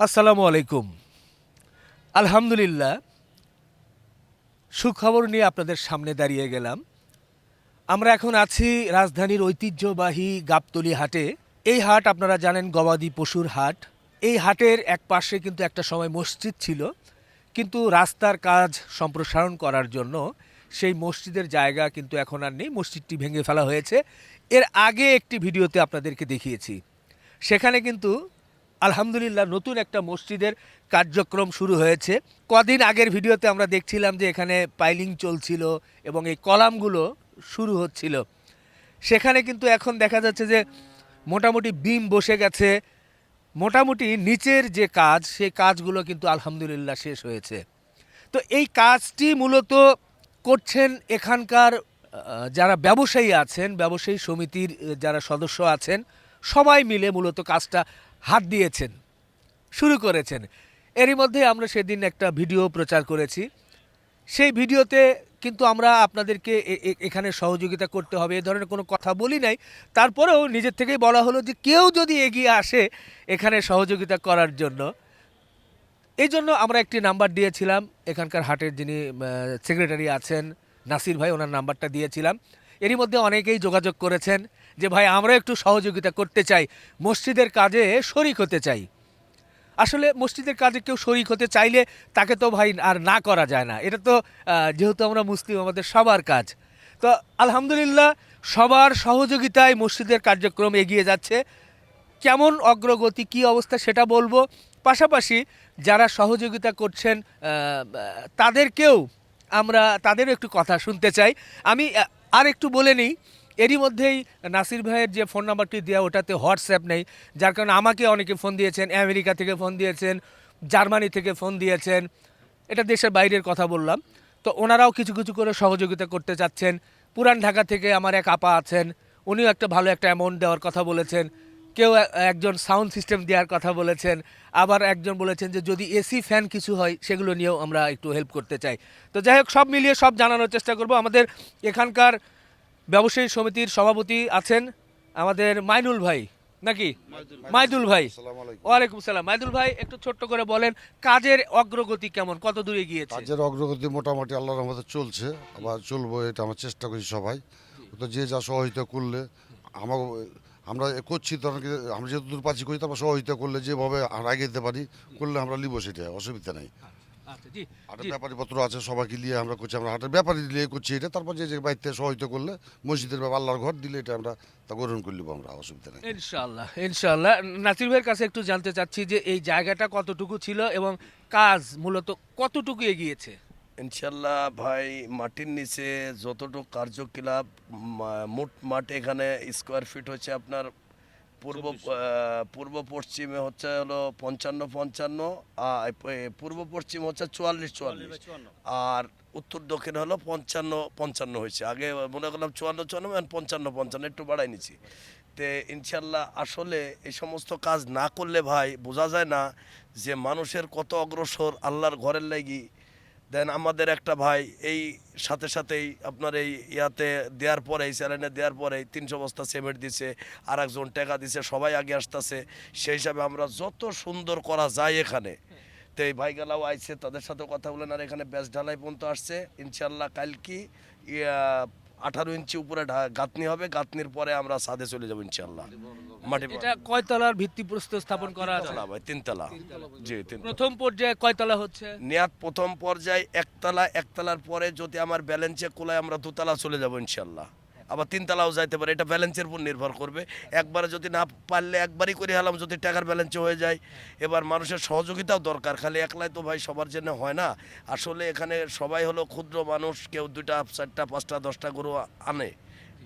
আসসালামু আলাইকুম। আলহামদুলিল্লাহ, সুখবর নিয়ে আপনাদের সামনে দাঁড়িয়ে গেলাম। আমরা এখন আছি রাজধানীর ঐতিহ্যবাহী গাবতলি হাটে। এই হাট আপনারা জানেন গবাদি পশুর হাট। এই হাটের এক পাশে কিন্তু একটা সময় মসজিদ ছিল। কিন্তু রাস্তার কাজ সম্প্রসারণ করার জন্য সেই মসজিদের জায়গা কিন্তু এখন আর নেই। মসজিদটি ভেঙে ফেলা হয়েছে। এর আগে একটি ভিডিওতে আপনাদেরকে দেখিয়েছি। সেখানে কিন্তু আলহামদুলিল্লাহ নতুন একটা মসজিদের কার্যক্রম শুরু হয়েছে। কদিন আগের ভিডিওতে আমরা দেখছিলাম যে এখানে পাইলিং চলছিল এবং এই কলামগুলো শুরু হচ্ছিল। সেখানে কিন্তু এখন দেখা যাচ্ছে যে মোটামুটি বিম বসে গেছে। মোটামুটি নিচের যে কাজ, সেই কাজগুলো কিন্তু আলহামদুলিল্লাহ শেষ হয়েছে। তো এই কাজটি মূলত করছেন এখানকার যারা ব্যবসায়ী আছেন, ব্যবসায়ী সমিতির যারা সদস্য আছেন, সবাই মিলে মূলত কাজটা হাত দিয়েছেন, শুরু করেছেন। এরই মধ্যে আমরা সেদিন একটা ভিডিও প্রচার করেছি। সেই ভিডিওতে কিন্তু আমরা আপনাদেরকে এখানে সহযোগিতা করতে হবে, এ ধরনের কোনো কথা বলি নাই। তারপরেও নিজের থেকেই বলা হলো যে কেউ যদি এগিয়ে আসে এখানে সহযোগিতা করার জন্য। এই জন্য আমরা একটি নাম্বার দিয়েছিলাম। এখানকার হাটের যিনি সেক্রেটারি আছেন, নাসির ভাই, ওনার নাম্বারটা দিয়েছিলাম। এরই মধ্যে অনেকেই যোগাযোগ করেছেন। যে ভাই আমরা একটু সহযোগিতা করতে চাই, মসজিদের কাজে শরিক হতে চাই। আসলে মসজিদের কাজে কেউ শরিক হতে চাইলে তাকে তো ভাই আর না করা যায় না। এটা তো যেহেতু আমরা মুসলিম, আমাদের সবার কাজ। তো আলহামদুলিল্লাহ, সবার সহযোগিতায় মসজিদের কার্যক্রম এগিয়ে যাচ্ছে। কেমন অগ্রগতি, কি অবস্থা সেটা বলব। পাশাপাশি যারা সহযোগিতা করছেন তাদেরকেও আমরা, তাদেরও একটু কথা শুনতে চাই। আমি আর একটু বলে নিই এরই মধ্যেই নাসির ভাইয়ের যে ফোন নাম্বারটি দেওয়া ওটাতে হোয়াটসঅ্যাপ নেই। যার কারণে আমাকে অনেকে ফোন দিয়েছেন, আমেরিকা থেকে ফোন দিয়েছেন, জার্মানি থেকে ফোন দিয়েছেন। এটা দেশের বাইরের কথা বললাম। তো ওনারাও কিছু কিছু করে সহযোগিতা করতে চাচ্ছেন। পুরান ঢাকা থেকে আমার এক আপা আছেন, উনিও একটা ভালো একটা অ্যামাউন্ট দেওয়ার কথা বলেছেন। কেউ একজন সাউন্ড সিস্টেম দেওয়ার কথা বলেছেন। আবার একজন বলেছেন যে, যদি এসি ফ্যান কিছু হয়, সেগুলো নিয়েও আমরা একটু হেল্প করতে চাই। তো যাই হোক, সব মিলিয়ে সব জানানোর চেষ্টা করব। আমাদের এখানকার ব্যবসায়ী সমিতির সভাপতি আছেন আমাদের মাইনুল ভাই নাকি? মাইদুল ভাই ওয়ালাইকুম সালাম। মাইদুল ভাই একটু ছোট্ট করে বলেন কাজের অগ্রগতি কেমন? কত দূরে গিয়েছে? কাজের অগ্রগতি মোটামুটি আল্লাহর রহমতে চলছে আবার চলবো এটা আমরা চেষ্টা করি সবাই। তো যে যা সহযোগিতা করলে আমার আমরা করছি অনেকে আমরা যেহেতু দূর পাচ্ছি করি তারপর সহযোগিতা করলে যেভাবে আমরা এগিয়ে যেতে পারি করলে আমরা নিব সেটা অসুবিধা নেই। আচ্ছা জি। হাটের ব্যাপারীপত্র আছে সবাইকে নিয়ে আমরা করছি আমরা হাটের ব্যাপারী নিয়ে করছি এটা তারপর যে যে বাড়িতে সহযোগিতা করলে মসজিদের ব্যাপার আল্লাহর ঘর দিলে এটা আমরা তা গ্রহণ করে আমরা অসুবিধা নেই। ইনশাআল্লাহ ইনশাআল্লাহ। নাসির ভাইয়ের কাছে একটু জানতে চাচ্ছি যে এই জায়গাটা কতটুকু ছিল এবং কাজ মূলত কতটুকু এগিয়েছে? ইনশাল্লাহ ভাই মাটির নিচে যতটুকু কার্যকলাপ মা- মোট মাঠ এখানে স্কোয়ার ফিট হচ্ছে আপনার পূর্ব পূর্ব পশ্চিমে হচ্ছে হলো পঞ্চান্ন পঞ্চান্ন আর পূর্ব পশ্চিম হচ্ছে চুয়াল্লিশ চুয়াল্লিশ। আর উত্তর দক্ষিণ হলো পঞ্চান্ন পঞ্চান্ন হয়েছে। আগে মনে করলাম চুয়ান্ন চুয়ান্ন এখন পঞ্চান্ন পঞ্চান্ন একটু বাড়াই নিছি তে ইনশাল্লাহ আসলে এই সমস্ত কাজ না করলে ভাই বোঝা যায় না যে মানুষের কত অগ্রসর আল্লাহর ঘরের লাগি দেন আমাদের একটা ভাই এই সাথে সাথেই আপনার এই ইয়াতে দেওয়ার পরে, এই চ্যালেঞ্জে দেওয়ার পরে তিনশো বস্তা সিমেন্ট দিছে আর একজন টাকা দিছে, সবাই আগে আসতেছে। সেই হিসাবে আমরা যত সুন্দর করা যায় এখানে। তো এই ভাইগালাও আইছে, তাদের সাথে কথা বলেন। আর এখানে ব্যাস ঢালাই পর্যন্ত আসছে। ইনশাল্লাহ কাল কি আঠারো ইঞ্চি উপরে গাঁথনি হবে গাঁথনির পরে আমরা সাদে চলে যাব ইনশাল্লাহ মাটি এটা কয়তলার ভিত্তি প্রস্তর স্থাপন করা তলা ভাই তিনতলা। জি তিন প্রথম পর্যায়ে কয়তলা হচ্ছে? নেয়াত প্রথম পর্যায়ে একতলা একতলার পরে যদি আমার ব্যালেন্সে কোলায় আমরা দুতলা চলে যাব ইনশাল্লাহ আবার তিনতলাও যাইতে পারে। এটা ব্যালেন্সের উপর নির্ভর করবে। একবারে যদি না পারলে একবারই করে হলাম, যদি টাকার ব্যালেন্স হয়ে যায়, এবার মানুষের সহযোগিতাও দরকার। খালি একলাই তো ভাই সবার জন্য হয় না। আসলে এখানে সবাই হলো ক্ষুদ্র মানুষ, কেউ দুটা চারটা, পাঁচটা, দশটা গরু আনে।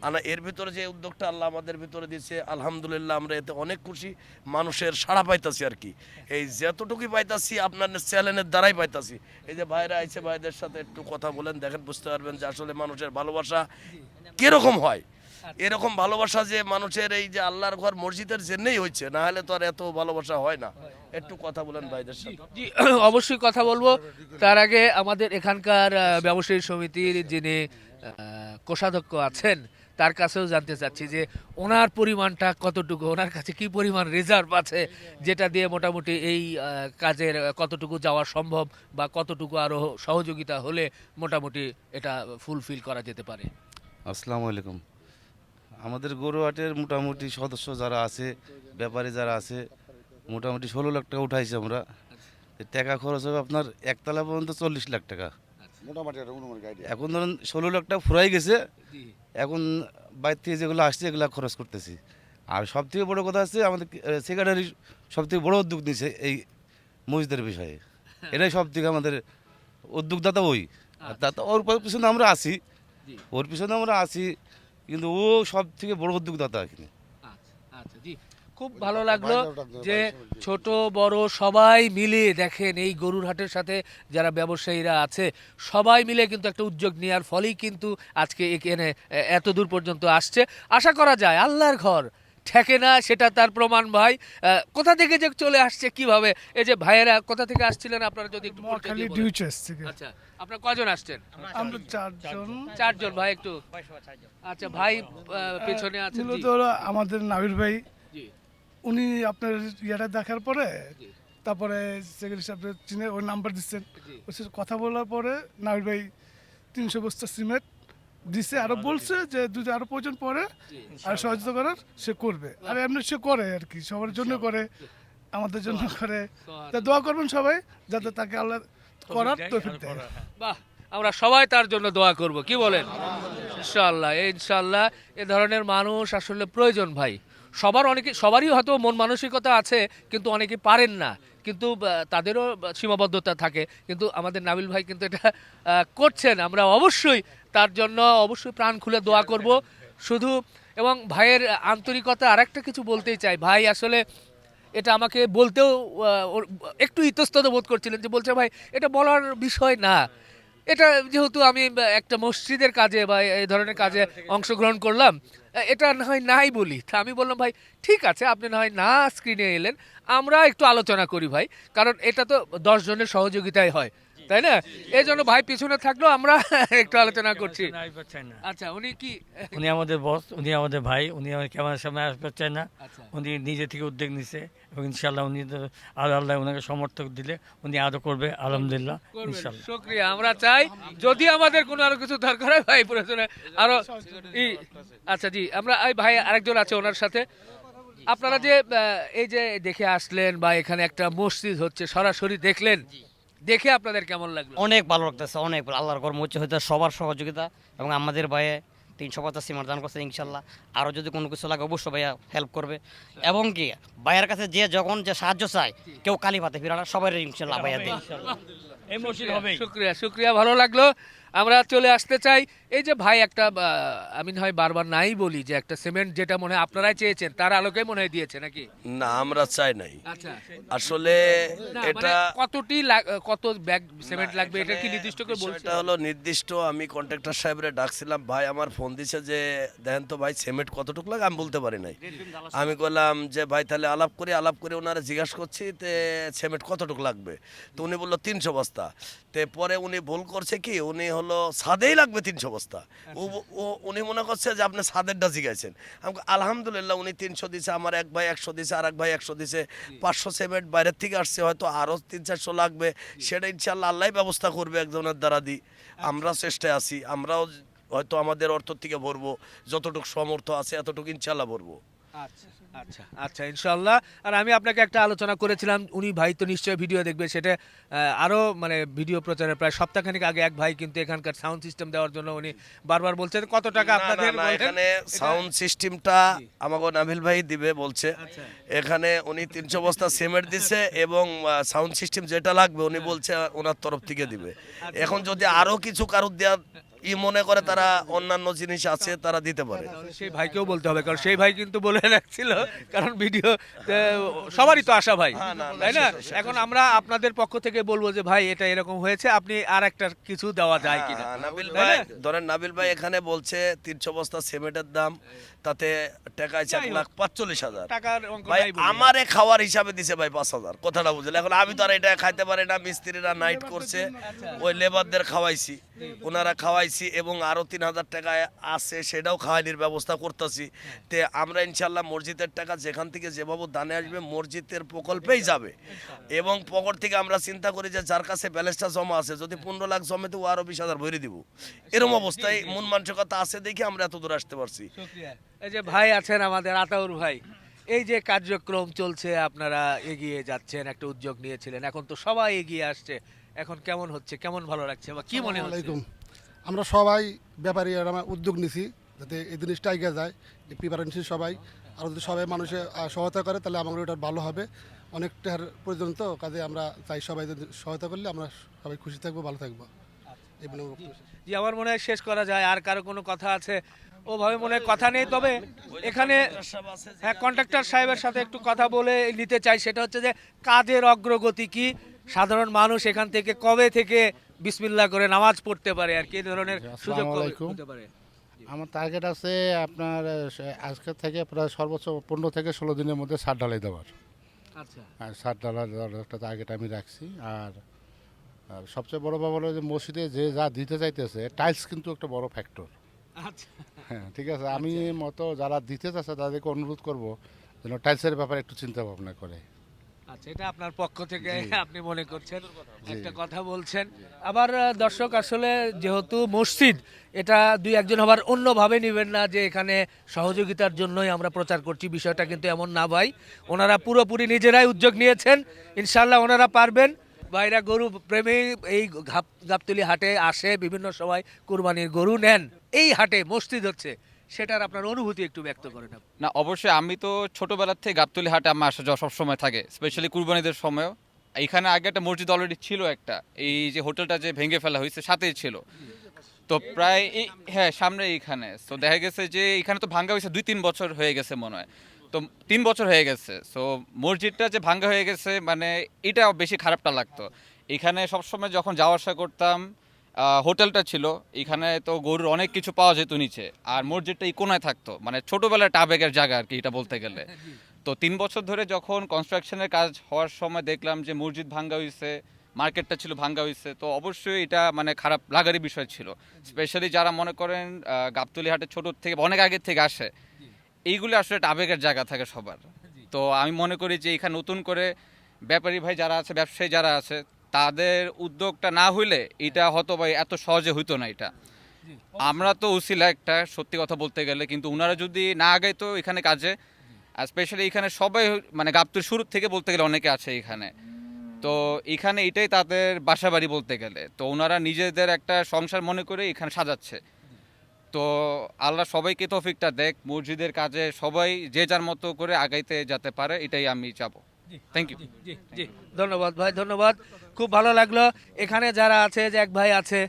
আনা এর ভিতরে যে উদ্যোগটা আল্লাহ আমাদের ভিতরে দিচ্ছে আলহামদুলিল্লাহ আমরা এতে অনেক খুশি, মানুষের সাড়া পাইতাছি আর কি। এই যতটুকুই পাইতাছি, আপনার চ্যানেলের দ্বারাই পাইতাছি। এই যে ভাইরা আইছে, ভাইদের সাথে একটু কথা বলেন, দেখেন বুঝতে পারবেন যে আসলে মানুষের ভালোবাসা কীরকম হয়। এরকম ভালোবাসা যে মানুষের এই যে আল্লাহর ঘর মসজিদের জন্যই হচ্ছে না হলে তো আর এত ভালোবাসা হয় না। একটু কথা বলেন ভাইদের সাথে। জি অবশ্যই কথা বলব। তার আগে আমাদের এখানকার ব্যবসায়ী সমিতির যিনি কোষাধ্যক্ষ আছেন তার কাছেও জানতে চাচ্ছি যে ওনার পরিমাণটা কতটুকু ওনার কাছে কি পরিমাণ রিজার্ভ আছে যেটা দিয়ে মোটামুটি এই কাজের কতটুকু যাওয়া সম্ভব বা কতটুকু আরও সহযোগিতা হলে মোটামুটি এটা ফুলফিল করা যেতে পারে? আসসালামু আলাইকুম। আমাদের গরুহাটের মোটামুটি সদস্য যারা আছে ব্যাপারী যারা আছে মোটামুটি ষোলো লাখ টাকা উঠাইছি আমরা। টাকা খরচ হবে আপনার একতলা পর্যন্ত চল্লিশ লাখ টাকা। মোটামুটি এখন ধরুন ষোলো লাখ টাকা ফুরাই গেছে। এখন বাইর থেকে যেগুলো আসছে এগুলো খরচ করতেছি। আর সব থেকে বড় কথা হচ্ছে আমাদের সেক্রেটারি সব থেকে বড় উদ্যোগ নিয়েছে এই মসজিদের বিষয়ে। এটাই সব থেকে আমাদের উদ্যোগদাতা ওই। আর তা তো ওর পিছনে আমরা আছি। ওর পিছনে আমরা আছি কিন্তু ও সব থেকে বড় উদ্যোগদাতা এখানে। আচ্ছা আচ্ছা খুব ভালো লাগল যে ছোট বড় সবাই মিলে দেখেন এই গরুর হাটের সাথে যারা ব্যবসায়ীরা আছে সবাই মিলে কিন্তু একটা উদ্যোগ নেওয়ার ফলেই কিন্তু আজকে এখানে এত দূর পর্যন্ত আসছে। আশা করা যায় আল্লাহর ঘর ঠেকে না সেটা তার প্রমাণ ভাই। আহ, কোথা থেকে যে চলে আসছে কীভাবে? এই যে ভাইয়েরা কোথা থেকে আসছিলেন আপনারা যদি একটু মহাখালী ডিউচেস থেকে আচ্ছা আপনারা কয়জন আসছেন? আমরা চারজন। চারজন। ভাই একটু। আচ্ছা ভাই পেছনে আছেন মূলত আমাদের নাবির ভাই। জি। উনি আপনার ইয়েটা দেখার পরে তারপরে সেক্রেটারি সাহেব চিনে ওই নাম্বার দিচ্ছেন। ওর সাথে কথা বলার পরে নাবির ভাই তিনশো বস্তা সিমেন্ট দিছে আরও বলছে যে যদি আরও প্রয়োজন পরে আর সহযোগিতা করার সে করবে। আর এমনি সে করে আর কি সবার জন্য করে আমাদের জন্য করে। তা দোয়া করবেন সবাই যাতে তাকে আল্লাহ করার তৌফিক দেয়। বাহ আমরা সবাই তার জন্য দোয়া করব কি বলেন? ইনশাআল্লাহ ইনশাআল্লাহ। এ ধরনের মানুষ আসলে প্রয়োজন ভাই। সবার অনেকে, সবারই হয়তো মন মানসিকতা আছে, কিন্তু অনেকে পারেন না। কিন্তু তাদেরও সীমাবদ্ধতা থাকে। কিন্তু আমাদের নাবিল ভাই কিন্তু এটা করছেন। আমরা অবশ্যই তার জন্য অবশ্যই প্রাণ খুলে দোয়া করব। শুধু, এবং ভাইয়ের আন্তরিকতা আরেকটা কিছু বলতেই চাই। ভাই, আসলে এটা আমাকে বলতেও একটু ইতস্তত বোধ করছিলেন যে, বলছে, ভাই, এটা বলার বিষয় না। এটা যেহেতু আমি একটা মসজিদের কাজে বা এই ধরনের কাজে অংশগ্রহণ করলাম, এটা না হয় নাই বলি। তা আমি বললাম, ভাই, ঠিক আছে, আপনি না হয় না স্ক্রিনে এলেন, আমরা একটু আলোচনা করি ভাই। কারণ এটা তো দশজনের সহযোগিতায় হয়। তাই না? এই জন্য ভাই পিছনে থাকলেও আমরা একটু আলোচনা করছি। আচ্ছা উনি কি? উনি আমাদের বস উনি আমাদের ভাই উনি আমার ক্যামেরার সামনে আসতে চায় না আচ্ছা। উনি নিজে থেকে উদ্যোগ নিছে এবং ইনশাল্লাহ উনি তো আরও আল্লাহ ওনাকে সমর্থক দিলে উনি আরও করবে আলহামদুলিল্লাহ ইনশাল্লাহ শুক্রিয়া আমরা চাই যদি আমাদের কোনো আরও কিছু দরকার হয় ভাই প্রয়োজনে আরও ই আচ্ছা জি আমরা এই ভাই আরেকজন আছে ওনার সাথে। আপনারা যে এই যে দেখে আসলেন বা এখানে একটা মসজিদ হচ্ছে সরাসরি দেখলেন দেখে আপনাদের কেমন লাগল? অনেক ভালো লাগতেছে অনেক ভালো। আল্লাহর কর্ম হচ্ছে হয়তো সবার সহযোগিতা এবং আমাদের ভাইয়ে তিনশো পঞ্চাশ সিমার দান করছে ইনশাল্লাহ। আরও যদি কোনো কিছু লাগে অবশ্যই ভাইয়া হেল্প করবে। এবং কি ভাইয়ের কাছে যে যখন যে সাহায্য চায় কেউ কালী পাতে ফিরানা সবাই ইনশাল্লাহ ভাইয়া দেয় এই মসজিদ হবে শুক্রিয়া শুক্রিয়া ভালো লাগল। আমরা চলে আসতে চাই। এই যে ভাই একটা আমি না হয় বারবার নাই বলি যে একটা সিমেন্ট যেটা মনে হয় আপনারাই চেয়েছেন তার আলোকে মনে হয় দিয়েছে নাকি? না আমরা চাই নাই। আচ্ছা। আসলে এটা মানে কতটি কত ব্যাগ সিমেন্ট লাগবে এটা কি নির্দিষ্ট করে বলছে এটা হলো নির্দিষ্ট আমি কন্ট্রাক্টর সাহেবরে ডাকছিলাম ভাই আমার ফোন দিছে যে দেখেন তো ভাই সিমেন্ট কতটুকু লাগে? আমি বলতে পারি নাই। আমি বললাম যে ভাই তাহলে আলাপ করি আলাপ করে ওনারা জিজ্ঞাসা করছি তে সিমেন্ট কতটুকু লাগবে? তো উনি বলল তিনশো বস্তা। তে পরে উনি ভুল করছে কি? উনি হলো সাদেই লাগবে তিনশো বস্তা। ও ও উনি মনে করছে যে আপনি সাদেরটা জিগাইছেন আমি বলি, আলহামদুলিল্লাহ উনি তিনশো দিছে আমার এক ভাই একশো দিছে আর এক ভাই একশো দিছে। পাঁচশো সিমেন্ট বাইরের থেকে আসছে হয়তো আরও তিন চারশো লাগবে। সেটা ইনশাল্লাহ আল্লাহ ব্যবস্থা করবে একজনের দ্বারা দি। আমরা চেষ্টায় আছি আমরাও হয়তো আমাদের অর্থ থেকে ভরবো যতটুকু সমর্থ আছে এতটুকু ইনশাল্লাহ ভরবো। আচ্ছা আচ্ছা আচ্ছা ইনশাল্লাহ আর আমি আপনাকে একটা আলোচনা করেছিলাম উনি ভাই তো নিশ্চয়ই ভিডিও দেখবে সেটা আহ, আরও মানে ভিডিও প্রচারের প্রায় সপ্তাহখানিক আগে এক ভাই কিন্তু এখানকার সাউন্ড সিস্টেম দেওয়ার জন্য উনি বারবার বলছেন কত টাকা আপনাদের এখানে সাউন্ড সিস্টেমটা আমাকে নাভিল ভাই দিবে বলছে। আচ্ছা। এখানে উনি তিনশো বস্তা সিমেন্ট দিছে এবং সাউন্ড সিস্টেম যেটা লাগবে উনি বলছে ওনার তরফ থেকে দিবে। আচ্ছা। এখন যদি আরও কিছু কারোর দেওয়ার ই মনে করে তারা অন্যান্য জিনিস আছে তারা দিতে পারে। সেই ভাইকেও বলতে হবে কারণ সেই ভাই কিন্তু বলে রাখছিল কারণ ভিডিও সবারই তো আশা ভাই হ্যাঁ, তাই না? এখন আমরা আপনাদের পক্ষ থেকে বলব যে ভাই এটা এরকম হয়েছে আপনি আর একটা কিছু দেওয়া যায় কিনা? হ্যাঁ, নাবিল ভাই ধরেন নাবিল ভাই এখানে বলছে তিনশো বস্তা সিমেন্টের দাম তাতে টাকায় হোক। লাখ পাঁচচল্লিশ হাজার। ভাই আমারে খাওয়ার হিসাবে দিছে ভাই পাঁচ হাজার। কথাটা বুঝলে এখন আমি তো আর এটা খাইতে পারি না মিস্ত্রিরা নাইট করছে। ওই লেবারদের খাওয়াইছি। ওনারা খাওয়াইছি এবং আরও তিন হাজার টাকায় আছে সেটাও খাওয়ানির ব্যবস্থা করতেছি। তে আমরা ইনশাল্লাহ মসজিদের টাকা যেখান থেকে যেভাবে দানে আসবে মসজিদের প্রকল্পেই যাবে। এবং পকর থেকে আমরা চিন্তা করি যে যার কাছে ব্যালেন্সটা জমা আছে যদি পনেরো লাখ জমে তো ও আরও বিশ হাজার ভরে দিব। এরকম অবস্থায় মন মানসিকতা আছে দেখে আমরা এত দূর আসতে পারছি। এই যে ভাই আছেন আমাদের আতাউর ভাই। এই যে কার্যক্রম চলছে আপনারা এগিয়ে যাচ্ছেন একটা উদ্যোগ নিয়েছিলেন। এখন তো সবাই এগিয়ে আসছে। এখন কেমন হচ্ছে? কেমন ভালো লাগছে? বা কি মনে হচ্ছে? আলাইকুম। আমরা সবাই ব্যাপারী আমরা উদ্যোগ নিছি যাতে এই জিনিসটা এগিয়ে যায় প্রিপারেন্সি সবাই। আর যদি সবাই মানুষে আহ, সহায়তা করে তাহলে আমাদের ওটা ভালো হবে। অনেকটার প্রয়োজন তো কাজে আমরা চাই সবাই যদি সহায়তা করলে আমরা সবাই খুশি থাকব ভালো থাকব। এই বলে শেষ। জি আমার মনে হয় শেষ করা যায়। আর কারও কোনো কথা আছে? ওভাবে মনে কথা নেই তবে এখানে হ্যাঁ কন্ট্রাক্টর সাহেবের সাথে একটু কথা বলে নিতে চাই সেটা হচ্ছে যে কাজের অগ্রগতি কি? সাধারণ মানুষ এখান থেকে কবে থেকে বিসমিল্লাহ করে নামাজ পড়তে পারে আর কি? ধরনের সুযোগ হতে পারে? আমার টার্গেট আছে আপনার আজকে থেকে প্রায় সর্বোচ্চ পনেরো থেকে ষোলো দিনের মধ্যে সার ঢালাই দেওয়ার। আচ্ছা। সার ঢালাই দেওয়ার একটা টার্গেট আমি রাখছি। আর আর সবচেয়ে বড় ব্যাপার হলো যে মসজিদে যে যা দিতে চাইতেছে টাইলস কিন্তু একটা বড় ফ্যাক্টর হ্যাঁ ঠিক আছে। আমি মতো যারা দিতে চাচ্ছে তাদেরকে অনুরোধ করব যেন টাইলসের ব্যাপারে একটু চিন্তা ভাবনা করে। আচ্ছা এটা আপনার পক্ষ থেকে আপনি মনে করছেন। একটা কথা বলছেন। আবার দর্শক আসলে যেহেতু মসজিদ এটা দুই একজন আবার অন্যভাবে নেবেন না যে এখানে সহযোগিতার জন্যই আমরা প্রচার করছি। বিষয়টা কিন্তু এমন না ভাই। ওনারা পুরোপুরি নিজেরাই উদ্যোগ নিয়েছেন। ইনশাল্লাহ ওনারা পারবেন। ভাইরা গরু প্রেমী, এই গাবতলি হাটে আসে, বিভিন্ন সময় কুরবানির গরু নেন। এই হাটে মসজিদ হচ্ছে, সেটার আপনার অনুভূতি একটু ব্যক্ত করেন। না, অবশ্যই আমি তো ছোটবেলার থেকে গাবতলি হাটে আমার আসা যাওয়া সবসময় থাকে স্পেশালি কুরবানিদের সময়ও। এখানে আগে একটা মসজিদ অলরেডি ছিল একটা, এই যে হোটেলটা যে ভেঙে ফেলা হয়েছে সাথেই ছিল। তো প্রায় হ্যাঁ সামনে এইখানে তো দেখা গেছে যে এখানে তো ভাঙ্গা হয়েছে দুই তিন বছর হয়ে গেছে মনে হয়। তো তিন বছর হয়ে গেছে। সো মসজিদটা যে ভাঙ্গা হয়ে গেছে মানে এটা বেশি খারাপটা লাগতো। এখানে সবসময় যখন যাওয়া আসা করতাম হোটেলটা ছিল, এখানে তো গরুর অনেক কিছু পাওয়া যেত নিচে। আর মসজিদটা এই কোনায় থাকতো মানে ছোটবেলার টাবেগের জায়গা আর কি এটা বলতে গেলে। তো তিন বছর ধরে যখন কনস্ট্রাকশনের কাজ হওয়ার সময় দেখলাম যে মসজিদ ভাঙ্গা হয়েছে মার্কেটটা ছিল ভাঙ্গা হয়েছে তো অবশ্যই এটা মানে খারাপ লাগারই বিষয় ছিল। স্পেশালি যারা মনে করেন গাবতলী হাটে ছোটোর থেকে অনেক আগের থেকে আসে এইগুলো আসলে একটা আবেগের জায়গা থাকে সবার। তো আমি মনে করি যে এখানে নতুন করে ব্যাপারী ভাই যারা আছে ব্যবসায়ী যারা আছে তাদের উদ্যোগটা না হইলে এটা হয়তো ভাই এত সহজে হইতো না এটা। আমরা তো উসিলা একটা সত্যি কথা বলতে গেলে কিন্তু ওনারা যদি না আগাইতো এখানে কাজে আর স্পেশালি এখানে সবাই মানে গাবতুর শুরু থেকে বলতে গেলে অনেকে আছে এখানে। তো এখানে এটাই তাদের বাসা বাড়ি বলতে গেলে। তো ওনারা নিজেদের একটা সংসার মনে করে এখানে সাজাচ্ছে। তো আল্লাহ সবাইকে তৌফিকটা দেখ মসজিদের কাজে সবাই যে যার মতো করে আগাইতে যেতে পারে এটাই আমি চাবো। থ্যাংক ইউ জি জি ধন্যবাদ ভাই ধন্যবাদ। খুব ভালো লাগল। এখানে যারা আছে যে এক ভাই আছে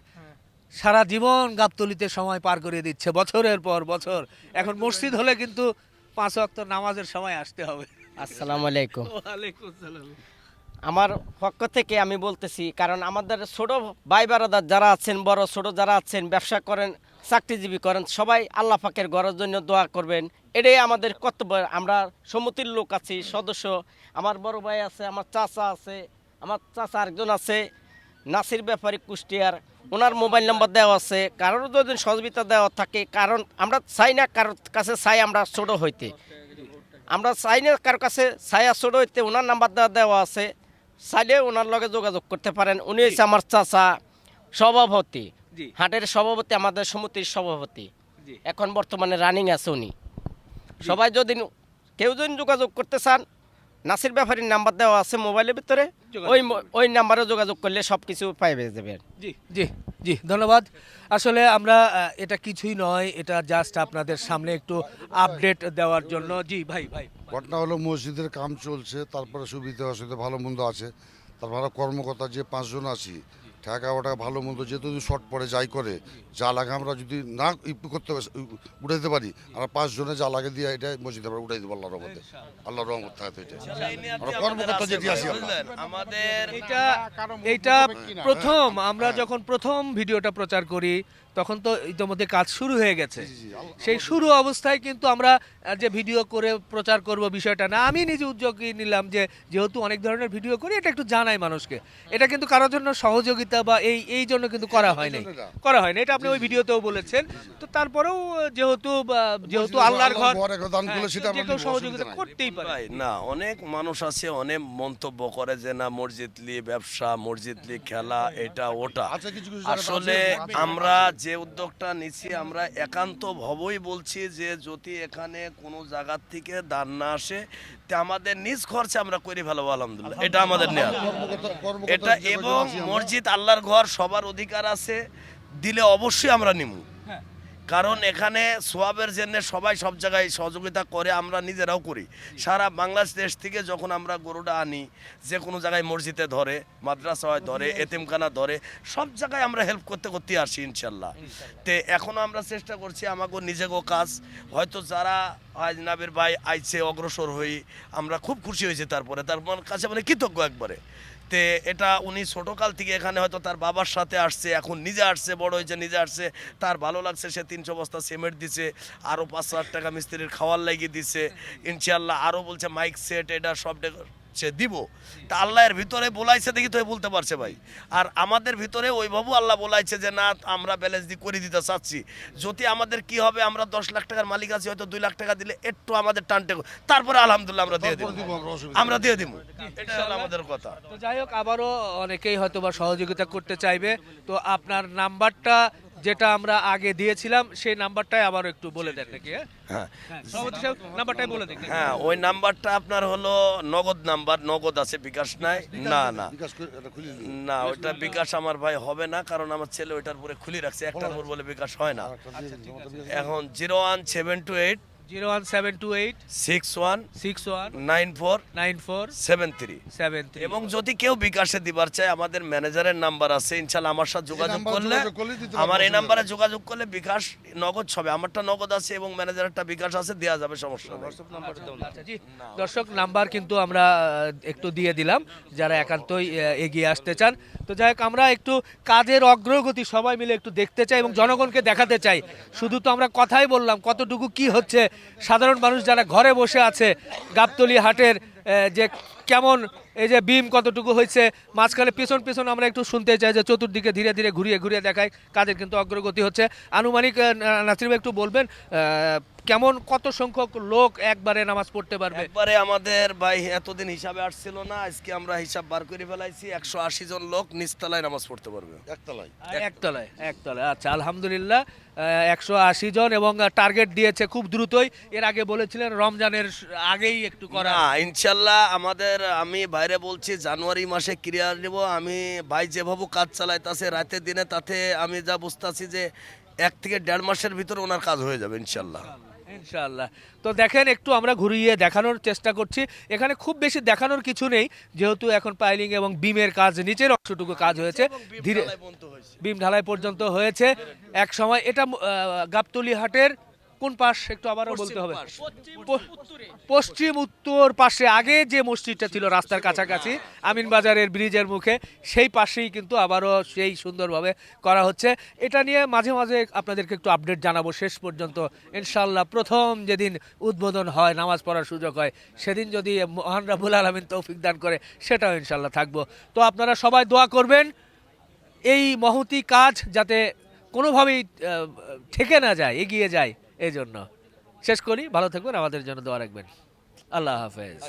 সারা জীবন গাবতলিতে সময় পার করে দিচ্ছে বছরের পর বছর। এখন মসজিদ হলে কিন্তু পাঁচ ওয়াক্ত নামাজের সময় আসতে হবে। আসসালামু আলাইকুম। আমার পক্ষ থেকে আমি বলতেছি কারণ আমাদের ছোট ভাই বারাদার যারা আছেন বড় ছোট যারা আছেন ব্যবসা করেন চাকরিজীবী করেন সবাই আল্লাহ পাকের ঘরের জন্য দোয়া করবেন। এটাই আমাদের কর্তব্য। আমরা সম্মতির লোক আছি সদস্য। আমার বড় ভাই আছে আমার চাচা আছে আমার চাচা আরেকজন আছে নাসির ব্যাপারী কুষ্টিয়ার। ওনার মোবাইল নম্বর দেওয়া আছে। কারোর যদি সহযোগিতা দেওয়া থাকে কারণ আমরা চাই না কারোর কাছে চাই আমরা ছোট হইতে। আমরা চাই না কারোর কাছে ছায়া ছোট হইতে ওনার নাম্বার দেওয়া দেওয়া আছে। চাইলে ওনার লগে যোগাযোগ করতে পারেন। উনি হচ্ছে আমার চাচা সভাপতি। হাটের সভাপতি আমাদের সমিতির সভাপতি। এখন বর্তমানে রানিং আছে উনি। সবাই যদি কেউ যদি যোগাযোগ করতে চান নাসির ব্যাপারীর নাম্বার দেওয়া আছে মোবাইলের ভিতরে। ওই ওই নাম্বারে যোগাযোগ করলে সব কিছু পাইবে যাবেন। জি জি জি ধন্যবাদ। আসলে আমরা এটা কিছুই নয় এটা জাস্ট আপনাদের সামনে একটু আপডেট দেওয়ার জন্য। জি ভাই ভাই। ঘটনা হলো মসজিদের কাম চলছে তারপরে সুবিধা অসুবিধা ভালো মন্দ আছে। তারপরে কর্মকর্তা যে পাঁচজন আছি ঠেকা ওটা ভালো মন্দ যেহেতু যদি শর্ট পরে যাই করে যা লাগে আমরা যদি না করতে দিতে পারি আমরা পাঁচজনে যা লাগে দিয়ে এটা মসজিদে আমরা উঠাই দেবো আল্লাহর রহমতে। আল্লাহর রহমত থাকে এটা। আমরা কর্মকর্তা যেটি আছি আমাদের এটা এটা প্রথম আমরা যখন প্রথম ভিডিওটা প্রচার করি তখন তো ইতোমধ্যে কাজ শুরু হয়ে গেছে। সেই শুরু অবস্থায় কিন্তু আমরা যে ভিডিও করে প্রচার করব বিষয়টা না আমি নিজে উদ্যোগ নিলাম যে যেহেতু অনেক ধরনের ভিডিও করি এটা একটু জানাই মানুষকে। এটা কিন্তু কারোর জন্য সহযোগিতা বা এই এই জন্য কিন্তু করা হয়নি। করা হয়নি। এটা আপনি ওই ভিডিওতেও বলেছেন। তো তারপরেও যেহেতু যেহেতু আল্লাহর ঘর হ্যাঁ, সহযোগিতা করতেই পারে। না অনেক মানুষ আছে অনেক মন্তব্য করে যে না মসজিদ লি ব্যবসা মসজিদ লি খেলা এটা ওটা। আচ্ছা, আসলে আমরা যে উদ্যোগটা নিচ্ছি আমরা একান্ত ভবই বলছি যে যদি এখানে কোনো জায়গার থেকে দান না আসে তা আমাদের নিজ খরচে আমরা করে ফেলব আলহামদুলিল্লাহ। এটা আমাদের নেওয়া এটা এবং মসজিদ আল্লাহর ঘর সবার অধিকার আছে দিলে অবশ্যই আমরা নিমু। কারণ এখানে সোয়াবের জন্য সবাই সব জায়গায় সহযোগিতা করে আমরা নিজেরাও করি। সারা বাংলাদেশ থেকে যখন আমরা গরুটা আনি যে কোনো জায়গায় মসজিদে ধরে মাদ্রাসা হয় ধরে এতিমখানা ধরে সব জায়গায় আমরা হেল্প করতে করতে আসি ইনশাল্লাহ। তে এখনও আমরা চেষ্টা করছি আমাকে নিজেকেও কাজ। হয়তো যারা আজ নাবির ভাই আইছে অগ্রসর হই আমরা খুব খুশি হয়েছি তারপরে। তারপর কাছে মানে কৃতজ্ঞ একবারে। তে এটা উনি ছোটকাল থেকে এখানে হয়তো তার বাবার সাথে আসছে, এখন নিজে আসছে, বড় হয়েছে, নিজে আসছে। তার ভালো লাগছে, সে তিনশো বস্তা সিমেন্ট দিছে আরও পাঁচ হাজার টাকা মিস্ত্রির খাওয়ার লাগিয়ে দিছে। ইনশাল্লাহ আরও বলছে, মাইক, সেট, এটা সব সে দিব। তা আল্লাহর ভিতরে বলাইছে দেখি তো বলতে পারছে ভাই। আর আমাদের ভিতরে ওইভাবে আল্লাহ বলাইছে যে না আমরা ব্যালেন্স দিয়ে করে দিতে চাচ্ছি। যদি আমাদের কি হবে আমরা দশ লাখ টাকার মালিক আছি হয়তো দুই লাখ টাকা দিলে একটু আমাদের টানটে তারপরে আলহামদুলিল্লাহ আমরা দিয়ে দিব। আমরা, আমরা দিয়ে দিব। এটা হলো আমাদের কথা। তো যাই হোক আবারও অনেকেই হয়তো বা সহযোগিতা করতে চাইবে। তো আপনার নাম্বারটা যেটা আমরা আগে দিয়েছিলাম সেই নাম্বারটাই আবার একটু বলে দেন নাকি হ্যাঁ? হ্যাঁ। সভাপতি সাহেব নাম্বারটাই বলে দিন। হ্যাঁ ওই নাম্বারটা আপনার হলো নগদ নাম্বার নগদ আছে বিকাশ নাই। না না। না ওইটা বিকাশ আমার ভাই হবে না কারণ আমার ছেলে ওইটার পরে খুলে রাখছে। একটার উপর বলে বিকাশ হয় না। দিয়ে দিন। এখন zero one seven two eight zero one seven two eight six one six one nine four nine four seven three seven three এবং যদি কেউ বিকাশে দিবার চায় আমাদের ম্যানেজারের নাম্বার আছে। ইনশাল্লাহ আমার সাথে যোগাযোগ করলে আমার এই নাম্বারে যোগাযোগ করলে বিকাশ নগদ হবে আমারটা নগদ আছে এবং ম্যানেজারেরটা বিকাশ আছে দেওয়া যাবে সমস্যা নেই। আচ্ছা, দর্শক নাম্বার কিন্তু আমরা একটু দিয়ে দিলাম যারা একান্তই এগিয়ে আসতে চান। তো যাই হোক আমরা একটু কাজের অগ্রগতি সবাই মিলে একটু দেখতে চাই এবং জনগণকে দেখাতে চাই। শুধু তো আমরা কথাই বললাম কতটুকু কি হচ্ছে সাধারণ মানুষ যারা ঘরে বসে আছে গাবতলি হাটের যে কেমন এই যে বিম কতটুকু হয়েছে মাঝখানে পেছন পেছন আমরা একটু শুনতে চাই যে চতুর্দিকে ধীরে ধীরে ঘুরিয়ে ঘুরিয়ে দেখায় কাজের কিন্তু অগ্রগতি হচ্ছে। আনুমানিক নাসির ভাই একটু বলবেন কেমন কত সংখ্যক লোক একবারে নামাজ পড়তে পারবে? একবারে আমাদের ভাই এতদিন হিসাবে আসছিল না আজকে আমরা হিসাব বার করে ফেলাইছি একশো আশি জন লোক নিচতলায় নামাজ পড়তে পারবে। একতলায়। একতলায় একতলায় আচ্ছা আলহামদুলিল্লাহ একশো আশি জন এবং টার্গেট দিয়েছে খুব দ্রুতই। এর আগে বলেছিলেন রমজানের আগেই একটু করা। না ইনশাল্লাহ আমাদের আমি বাইরে বলছি জানুয়ারি মাসে ক্রিয়া নেব আমি ভাই যেভাবে কাজ চালাইতাছে রাতে দিনে তাতে আমি যা বুঝতেছি যে এক থেকে দেড় মাসের ভিতরে ওনার কাজ হয়ে যাবে ইনশাল্লাহ ইনশাআল্লাহ। তো দেখেন একটু আমরা ঘুরিয়ে দেখানোর চেষ্টা করছি। এখানে খুব বেশি দেখানোর কিছু নেই যেহেতু এখন পাইলিং এবং বিমের কাজ নিচের অংশটুকু কাজ হয়েছে। ধীরে বিম ঢালাই পর্যন্ত হয়েছে। এক সময় এটা গাবতলি হাটের কোন পাশ একটু আবারও বলতে হবে? পশ্চিম উত্তর। পাশে আগে যে মসজিদটা ছিল রাস্তার কাছাকাছি আমিন বাজারের ব্রিজের মুখে সেই পাশেই কিন্তু আবারও সেই সুন্দরভাবে করা হচ্ছে। এটা নিয়ে মাঝে মাঝে আপনাদেরকে একটু আপডেট জানাব শেষ পর্যন্ত। ইনশাল্লাহ প্রথম যেদিন উদ্বোধন হয় নামাজ পড়ার সুযোগ হয় সেদিন যদি মহান রাবুল আলমিন তৌফিক দান করে সেটাও ইনশাল্লাহ থাকব। তো আপনারা সবাই দোয়া করবেন এই মহতি কাজ যাতে কোনোভাবেই ঠেকে না যায় এগিয়ে যায়। এই জন্য শেষ করি ভালো থাকবেন আমাদের জন্য দোয়া রাখবেন। আল্লাহ হাফেজ।